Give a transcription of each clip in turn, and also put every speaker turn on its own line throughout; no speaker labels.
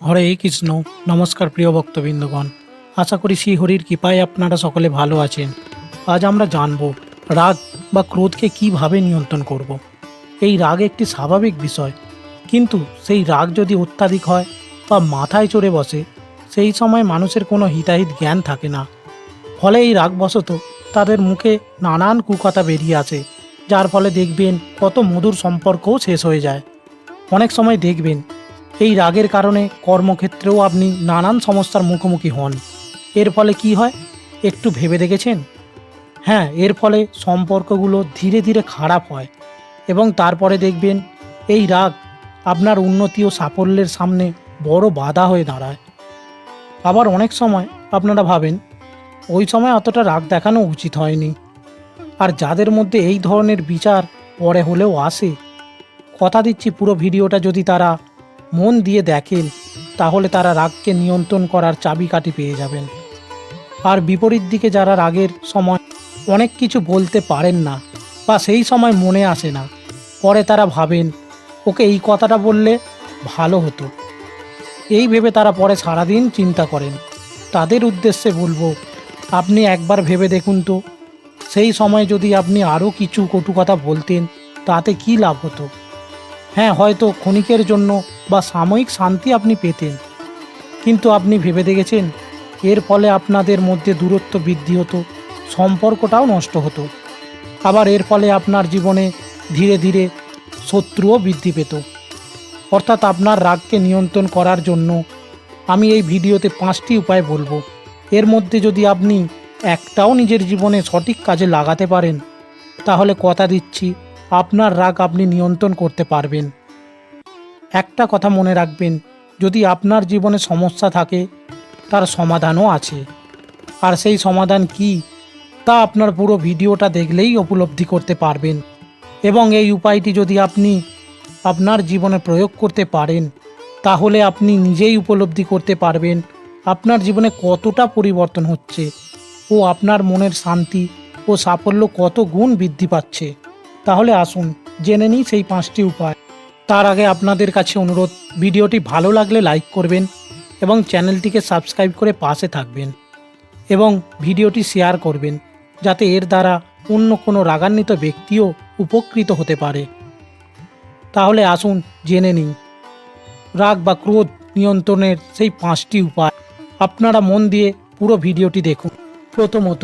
হরে কৃষ্ণ, নমস্কার প্রিয় ভক্তবৃন্দগণ। আশা করি শ্রীহরির কৃপায় আপনারা সকলে ভালো আছেন। আজ আমরা জানব রাগ বা ক্রোধকে কীভাবে নিয়ন্ত্রণ করব। এই রাগ একটি স্বাভাবিক বিষয়, কিন্তু সেই রাগ যদি অত্যাধিক হয় বা মাথায় চড়ে বসে, সেই সময় মানুষের কোনো হিতাহিত জ্ঞান থাকে না। ফলে এই রাগবশত তাদের মুখে নানান কুকথা বেরিয়ে আসে, যার ফলে দেখবেন কত মধুর সম্পর্কও শেষ হয়ে যায়। অনেক সময় দেখবেন এই রাগের কারণে কর্মক্ষেত্রেও আপনি নানান সমস্যার মুখোমুখি হন। এর ফলে কি হয়? একটু ভেবে দেখেছেন? হ্যাঁ এর ফলে সম্পর্কগুলো ধীরে ধীরে খারাপ হয় এবং তারপরে দেখবেন এই রাগ আপনার উন্নতি ও সাফল্যের সামনে বড় বাধা হয়ে দাঁড়ায়। আবার অনেক সময় আপনারা ভাবেন, ওই সময় অতটা রাগ দেখানো উচিত হয়নি। আর যাদের মধ্যে এই ধরনের বিচার পরে হলেও আসে, কথা দিচ্ছি পুরো ভিডিওটা যদি তারা মন দিয়ে দেখেন, তাহলে তারা রাগকে নিয়ন্ত্রণ করার চাবিকাঠি পেয়ে যাবেন। আর বিপরীত দিকে যারা রাগের সময় অনেক কিছু বলতে পারেন না বা সেই সময় মনে আসে না, পরে তারা ভাবেন, ওকে এই কথাটা বললে ভালো হতো। এই ভেবে তারা পরে সারাদিন চিন্তা করেন। তাদের উদ্দেশ্যে বলব, আপনি একবার ভেবে দেখুন তো। সেই সময় যদি আপনি আরও কিছু কটু কথা বলতেন, তাতে কি লাভ হতো? হ্যাঁ হয়তো ক্ষণিকের জন্য বা সাময়িক শান্তি আপনি পেতেন। কিন্তু আপনি ভেবে দেখেছেন, এর ফলে আপনাদের মধ্যে দূরত্ব বৃদ্ধি হতো, সম্পর্কটাও নষ্ট হতো। আবার এর ফলে আপনার জীবনে ধীরে ধীরে শত্রুও বৃদ্ধি পেত। অর্থাৎ আপনার রাগকে নিয়ন্ত্রণ করার জন্য আমি এই ভিডিওতে পাঁচটি উপায় বলব। এর মধ্যে যদি আপনি একটাও নিজের জীবনে সঠিক কাজে লাগাতে পারেন, তাহলে কথা দিচ্ছি আপনার রাগ আপনি নিয়ন্ত্রণ করতে পারবেন। একটা কথা মনে রাখবেন, যদি আপনার জীবনে সমস্যা থাকে, তার সমাধানও আছে। আর সেই সমাধান কি, তা আপনার পুরো ভিডিওটা দেখলেই উপলব্ধি করতে পারবেন। এবং এই উপায়টি যদি আপনি আপনার জীবনে প্রয়োগ করতে পারেন, তাহলে আপনি নিজেই উপলব্ধি করতে পারবেন আপনার জীবনে কতটা পরিবর্তন হচ্ছে ও আপনার মনের শান্তি ও সাফল্য কত গুণ বৃদ্ধি পাচ্ছে। তাহলে আসুন, জেনে নিই সেই পাঁচটি উপায়। তার আগে আপনাদের কাছে অনুরোধ, ভিডিওটি ভালো লাগলে লাইক করবেন এবং চ্যানেলটিকে সাবস্ক্রাইব করে পাশে থাকবেন এবং ভিডিওটি শেয়ার করবেন, যাতে এর দ্বারা অন্য কোনো রাগান্বিত ব্যক্তিও উপকৃত হতে পারে। তাহলে আসুন, জেনে নিই। রাগ বা ক্রোধ নিয়ন্ত্রণের সেই পাঁচটি উপায়। আপনারা মন দিয়ে পুরো ভিডিওটি দেখুন। প্রথমত,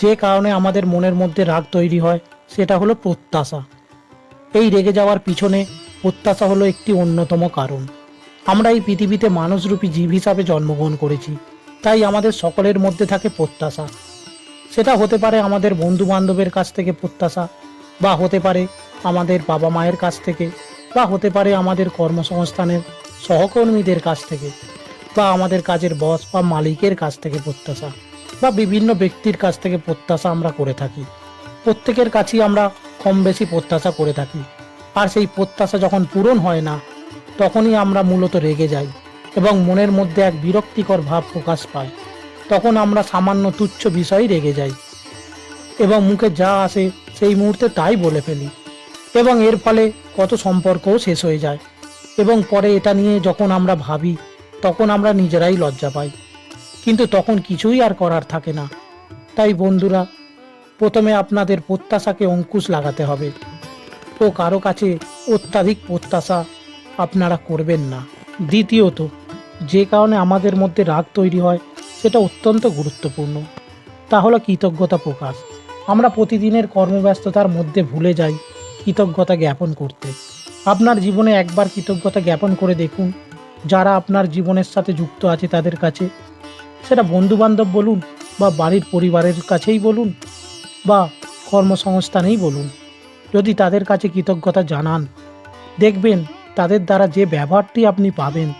যে কারণে আমাদের মনের মধ্যে রাগ তৈরি হয় সেটা হলো প্রত্যাশা। এই রেগে যাওয়ার পিছনে প্রত্যাশা হলো একটি অন্যতম কারণ। আমরা এই পৃথিবীতে মানুষরূপী জীব হিসাবে জন্মগ্রহণ করেছি, তাই আমাদের সকলের মধ্যে থাকে প্রত্যাশা। সেটা হতে পারে আমাদের বন্ধু বান্ধবের কাছ থেকে প্রত্যাশা, বা হতে পারে আমাদের বাবা মায়ের কাছ থেকে, বা হতে পারে আমাদের কর্মসংস্থানের সহকর্মীদের কাছ থেকে, বা আমাদের কাজের বস বা মালিকের কাছ থেকে প্রত্যাশা, বা বিভিন্ন ব্যক্তির কাছ থেকে প্রত্যাশা আমরা করে থাকি। প্রত্যেকের কাছেই আমরা কম বেশি প্রত্যাশা করে থাকি। আর সেই প্রত্যাশা যখন পূরণ হয় না, তখনই আমরা মূলত রেগে যাই এবং মনের মধ্যে এক বিরক্তিকর ভাব প্রকাশ পায়। তখন আমরা সামান্য তুচ্ছ বিষয়ে রেগে যাই এবং মুখে যা আসে সেই মুহূর্তে তাই বলে ফেলি এবং এর ফলে কত সম্পর্কও শেষ হয়ে যায় এবং পরে এটা নিয়ে যখন আমরা ভাবি, তখন আমরা নিজেরাই লজ্জা পাই। কিন্তু তখন কিছুই আর করার থাকে না। তাই বন্ধুরা প্রথমে আপনাদের প্রত্যাশাকে অঙ্কুশ লাগাতে হবে। ও কারও কাছে অত্যাধিক প্রত্যাশা আপনারা করবেন না। দ্বিতীয়ত, যে কারণে আমাদের মধ্যে রাগ তৈরি হয়, সেটা অত্যন্ত গুরুত্বপূর্ণ। তা হলো কৃতজ্ঞতা প্রকাশ। আমরা প্রতিদিনের কর্মব্যস্ততার মধ্যে ভুলে যাই কৃতজ্ঞতা জ্ঞাপন করতে। আপনার জীবনে একবার কৃতজ্ঞতা জ্ঞাপন করে দেখুন। যারা আপনার জীবনের সাথে যুক্ত আছে তাদের কাছে। সেটা বন্ধুবান্ধব বলুন বা বাড়ির পরিবারের কাছেই বলুন বা কর্মসংস্থানেই বলুন। যদি তাদের কাছে কৃতজ্ঞতা জানান, দেখবেন তাদের দ্বারা যে ব্যবহারটি আপনি পাবেন,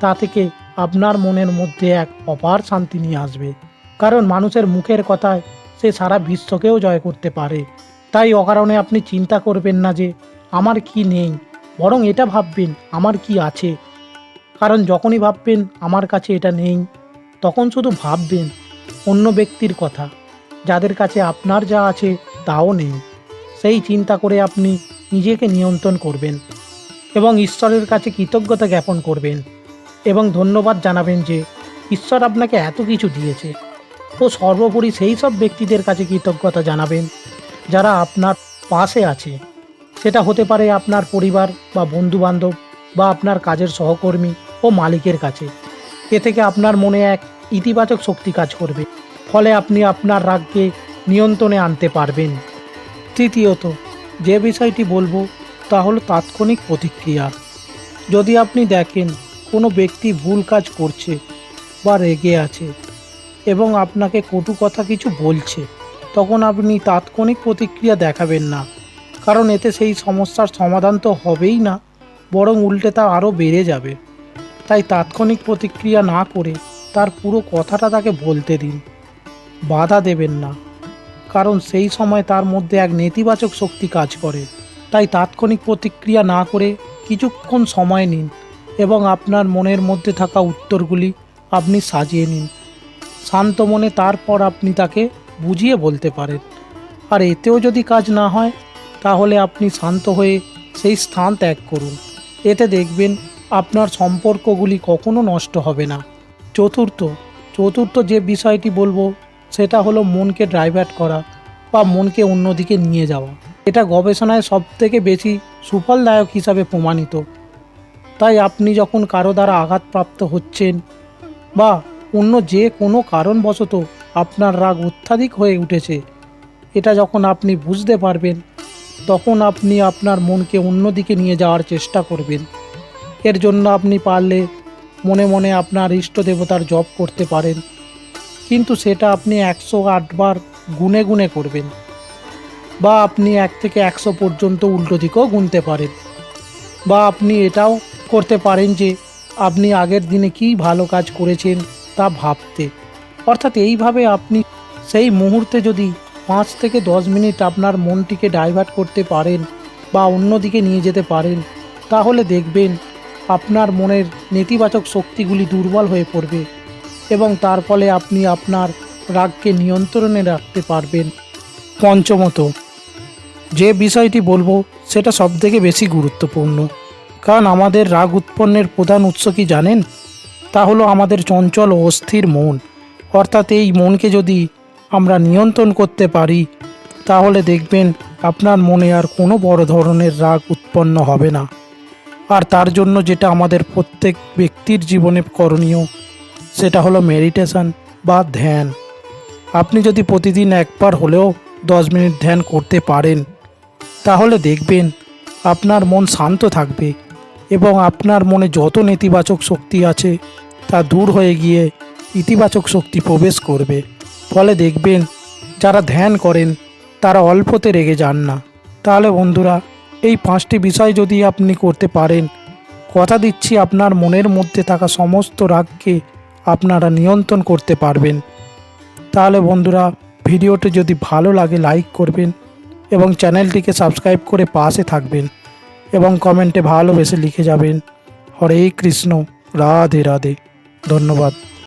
তা থেকে আপনার মনের মধ্যে এক অপার শান্তি নিয়ে আসবে। কারণ মানুষের মুখের কথায় সে সারা বিশ্বকেও জয় করতে পারে। তাই অকারণে আপনি চিন্তা করবেন না যে, আমার কি নেই, বরং এটা ভাববেন, আমার কি আছে। কারণ যখনই ভাববেন, আমার কাছে এটা নেই, তখন শুধু ভাববেন, অন্য ব্যক্তির কথা। যাদের কাছে আপনার যা আছে তাও নেই। সেই চিন্তা করে আপনি নিজেকে নিয়ন্ত্রণ করবেন এবং ঈশ্বরের কাছে কৃতজ্ঞতা জ্ঞাপন করবেন এবং ধন্যবাদ জানাবেন যে ঈশ্বর আপনাকে এত কিছু দিয়েছে। ও সর্বোপরি সেই সব ব্যক্তিদের কাছে কৃতজ্ঞতা জানাবেন যারা আপনার পাশে আছে। সেটা হতে পারে আপনার পরিবার বা বন্ধুবান্ধব বা আপনার কাজের সহকর্মী ও মালিকের কাছে। এ থেকে আপনার মনে এক ইতিবাচক শক্তি কাজ করবে। ফলে আপনি আপনার রাগকে নিয়ন্ত্রণে আনতে পারবেন। তৃতীয়ত, যে বিষয়টি বলব তা হলো তাৎক্ষণিক প্রতিক্রিয়া। যদি আপনি দেখেন কোনো ব্যক্তি ভুল কাজ করছে বা রেগে আছে এবং আপনাকে কটু কথা কিছু বলছে, তখন আপনি তাৎক্ষণিক প্রতিক্রিয়া দেখাবেন না। কারণ এতে সেই সমস্যার সমাধান তো হবেই না, বরং উল্টে তা আরও বেড়ে যাবে। তাই তাৎক্ষণিক প্রতিক্রিয়া না করে তার পুরো কথাটা তাকে বলতে দিন। বাধা দেবেন না। কারণ সেই সময় তার মধ্যে এক নেতিবাচক শক্তি কাজ করে। তাই তাৎক্ষণিক প্রতিক্রিয়া না করে কিছুক্ষণ সময় নিন এবং আপনার মনের মধ্যে থাকা উত্তরগুলি আপনি সাজিয়ে নিন। শান্ত মনে তারপর আপনি তাকে বুঝিয়ে বলতে পারেন। আর এতেও যদি কাজ না হয়, তাহলে আপনি শান্ত হয়ে সেই স্থান ত্যাগ করুন। এতে দেখবেন আপনার সম্পর্কগুলি কখনো নষ্ট হবে না। চতুর্থ চতুর্থ যে বিষয়টি বলব সেটা হলো মনকে ড্রাইভার্ট করা বা মনকে অন্যদিকে নিয়ে যাওয়া। এটা গবেষণায় সবথেকে বেশি সুফলদায়ক হিসাবে প্রমাণিত। তাই আপনি যখন কারও দ্বারা আঘাতপ্রাপ্ত হচ্ছেন বা অন্য যে কোনো কারণবশত আপনার রাগ অত্যাধিক হয়ে উঠেছে, এটা যখন আপনি বুঝতে পারবেন, তখন আপনি আপনার মনকে অন্যদিকে নিয়ে যাওয়ার চেষ্টা করবেন। এর জন্য আপনি পারলে মনে মনে আপনার ইষ্ট দেবতার জপ করতে পারেন। কিন্তু সেটা আপনি একশো আটবার গুনে গুনে করবেন। বা আপনি এক থেকে একশো পর্যন্ত উল্টো দিকেও গুনতে পারেন। বা আপনি এটাও করতে পারেন যে, আপনি আগের দিনে কী ভালো কাজ করেছেন তা ভাবতে। অর্থাৎ এইভাবে আপনি সেই মুহূর্তে যদি পাঁচ থেকে দশ মিনিট আপনার মনটিকে ডাইভার্ট করতে পারেন বা অন্যদিকে নিয়ে যেতে পারেন, তাহলে দেখবেন আপনার মনের নেতিবাচক শক্তিগুলি দুর্বল হয়ে পড়বে। এবং তার ফলে আপনি আপনার রাগকে নিয়ন্ত্রণে রাখতে পারবেন। পঞ্চমত, যে বিষয়টি বলব সেটা সবথেকে বেশি গুরুত্বপূর্ণ। কারণ আমাদের রাগ উৎপন্নের প্রধান উৎস কি জানেন? তা হলো আমাদের চঞ্চল ও অস্থির মন। অর্থাৎ এই মনকে যদি আমরা নিয়ন্ত্রণ করতে পারি, তাহলে দেখবেন আপনার মনে আর কোনো বড় ধরনের রাগ উৎপন্ন হবে না। আর তার জন্য যেটা আমাদের প্রত্যেক ব্যক্তির জীবনে করণীয় সেটা হলো মেডিটেশন বা ধ্যান। আপনি যদি প্রতিদিন একবার হলেও দশ মিনিট ধ্যান করতে পারেন, তাহলে দেখবেন আপনার মন শান্ত থাকবে এবং আপনার মনে যত নেতিবাচক শক্তি আছে তা দূর হয়ে গিয়ে ইতিবাচক শক্তি প্রবেশ করবে। ফলে দেখবেন যারা ধ্যান করেন, তারা অল্পতে রেগে যান না। তাহলে বন্ধুরা, এই পাঁচটি বিষয় যদি আপনি করতে পারেন, কথা দিচ্ছি আপনার মনের মধ্যে থাকা সমস্ত রাগকে আপনারা নিয়ন্ত্রণ করতে পারবেন। তাহলে বন্ধুরা, ভিডিওটি যদি ভালো লাগে লাইক করবেন এবং চ্যানেলটিকে সাবস্ক্রাইব করে পাশে থাকবেন এবং কমেন্টে ভালোবেসে লিখে যাবেন। হরে কৃষ্ণ, রাধে রাধে। ধন্যবাদ।